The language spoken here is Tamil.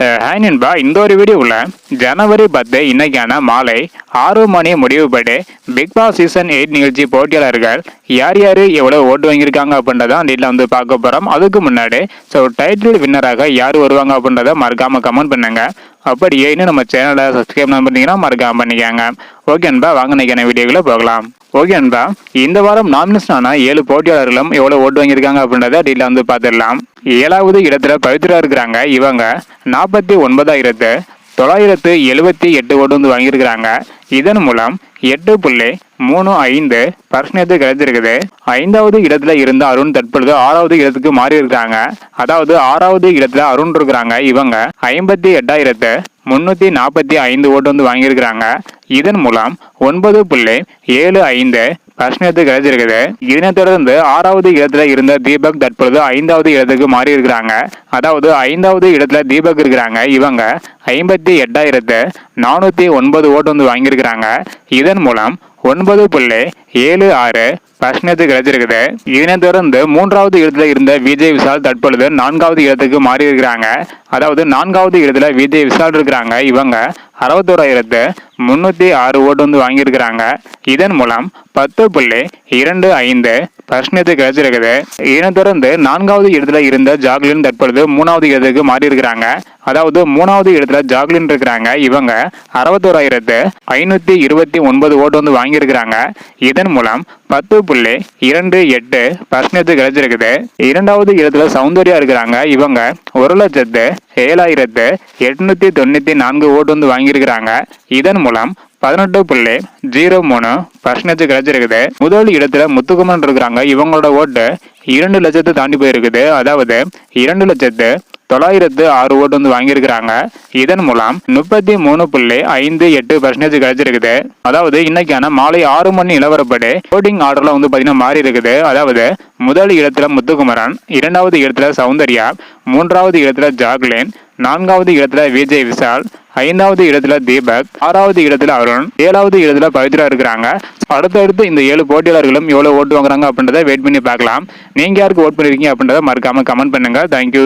ஹாய் நண்பா. இந்த ஒரு வீடியோவில் ஜனவரி பத்து இன்னைக்கான மாலை ஆறு மணி முடிவுபடி பிக் பாஸ் சீசன் எயிட் நிகழ்ச்சி போட்டியாளர்கள் யார் யார் எவ்வளோ ஓட்டு வாங்கியிருக்காங்க அப்படின்றத அந்த இதில் வந்து பார்க்க போகிறோம் அதுக்கு முன்னாடி ஸோ டைட்டில் வின்னராக யார் வருவாங்க அப்படின்றத மறக்காமல் கமெண்ட் பண்ணுங்கள் அப்படியே இன்னும் நம்ம சேனலை சப்ஸ்கிரைப் பண்ணீங்கன்னா மறக்காம பண்ணிக்காங்க. ஓகே அன்பா வாங்க நினைக்கிற வீடியோக்குள்ள போகலாம். ஓகே அன்பா இந்த வாரம் நாமினேஷனான ஏழு போட்டியாளர்களும் எவ்வளோ ஓட்டு வாங்கியிருக்காங்க அப்படின்றத டீட்டில் வந்து பார்த்துடலாம். ஏழாவது இடத்துல பவித்ரா இருக்கிறாங்க. இவங்க நாற்பத்தி ஒன்பதாயிரத்து தொள்ளாயிரத்து எழுபத்தி எட்டு ஓட்டு வந்து வாங்கியிருக்கிறாங்க. இதன் மூலம் எட்டு புள்ளி மூணு ஐந்து பர்சன்டேஜ் கிடைச்சிருக்குது ஐந்தாவது இடத்துல இருந்த அருண் தற்பொழுது ஆறாவது இடத்துக்கு மாறி இருக்காங்க அதாவது ஆறாவது இடத்துல அருண் இருக்கிறாங்க. இவங்க ஐம்பத்தி எட்டாயிரத்து முன்னூத்தி நாற்பத்தி ஐந்து ஓட்டு வந்து வாங்கியிருக்கிறாங்க. இதன் மூலம் ஒன்பது புள்ளி ஏழு ஐந்து பர்சன்டேஜ் கிடைச்சிருக்குது இதனைத் தொடர்ந்து ஆறாவது இடத்துல இருந்த தீபக் தற்பொழுது ஐந்தாவது இடத்துக்கு மாறி இருக்கிறாங்க அதாவது ஐந்தாவது இடத்துல தீபக் இருக்கிறாங்க. இவங்க ஐம்பத்தி எட்டாயிரத்து நானூத்தி ஒன்பது ஓட்டு வந்து வாங்கியிருக்கிறாங்க. இதன் மூலம் ஒன்பது புள்ளி ஏழு ஆறு பர்சன்டேஜ் கிடைச்சிருக்குது. இதனை தொடர்ந்து மூன்றாவது இடத்துல இருந்த விஜய் விஷால் தற்பொழுது நான்காவது இடத்துக்கு மாறி இருக்கிறாங்க. அதாவது நான்காவது இடத்துல விஜய் விசால் இருக்கிறாங்க. இவங்க அறுபத்தோராயிரத்து முன்னூற்றி ஆறு ஓட்டு வந்து வாங்கியிருக்கிறாங்க. இதன் மூலம் பத்து புள்ளி இரண்டு ஐந்து பர்சன்டேஜ் கிடைச்சிருக்குது இதனைத் தொடர்ந்து நான்காவது இடத்துல இருந்த ஜாக்லின் தற்பொழுது மூணாவது இடத்துக்கு மாறி இருக்கிறாங்க அதாவது மூணாவது இடத்துல ஜாக்லின் இருக்கிறாங்க. இவங்க அறுபத்தோராயிரத்து ஐநூத்தி இருபத்தி ஒன்பது ஓட்டு வந்து வாங்கியிருக்கிறாங்க. இதன் மூலம் பத்து புள்ளி இரண்டு எட்டு பர்சன்டேஜ் கிடைச்சிருக்குது இரண்டாவது இடத்துல சௌந்தர்யா இருக்கிறாங்க. இவங்க ஒரு லட்சத்து ஏழாயிரத்து எட்நூத்தி தொண்ணூத்தி நான்கு ஓட்டு வந்து வாங்கியிருக்கிறாங்க. இதன் மூலம் பதினெட்டு புள்ளி ஜீரோ மூணு பர்சன்டேஜ் கிடைச்சிருக்குது. முதல் இடத்துல முத்துக்குமன் இருக்கிறாங்க. இவங்களோட ஓட்டு இரண்டு லட்சத்தை தாண்டி போயிருக்குது. அதாவது இரண்டு லட்சத்து தொள்ளாயிரத்து ஆறு ஓட்டு வந்து வாங்கியிருக்கிறாங்க. இதன் மூலம் முப்பத்தி மூணு புள்ளி ஐந்து எட்டு பர்சன்டேஜ் கிடைச்சிருக்குது. அதாவது இன்னைக்கான மாலை ஆறு மணி நிலவரப்படி ஓட்டிங் ஆர்டர்ல வந்து பாத்தீங்கன்னா மாறி இருக்குது அதாவது முதல் இடத்துல முத்துக்குமரன் இரண்டாவது இடத்துல சௌந்தர்யா மூன்றாவது இடத்துல ஜாக்லின் நான்காவது இடத்துல விஜய் விஷால் ஐந்தாவது இடத்துல தீபக் ஆறாவது இடத்துல அருண் ஏழாவது இடத்துல பவித்ரா இருக்கிறாங்க. அடுத்தடுத்து இந்த ஏழு போட்டியாளர்களும் எவ்வளவு ஓட்டு வாங்குறாங்க அப்படின்றத வெயிட் பண்ணி பார்க்கலாம். நீங்க யாருக்கு ஓட் பண்ணிருக்கீங்க அப்படின்றத மறக்காம கமெண்ட் பண்ணுங்க. தேங்க்யூ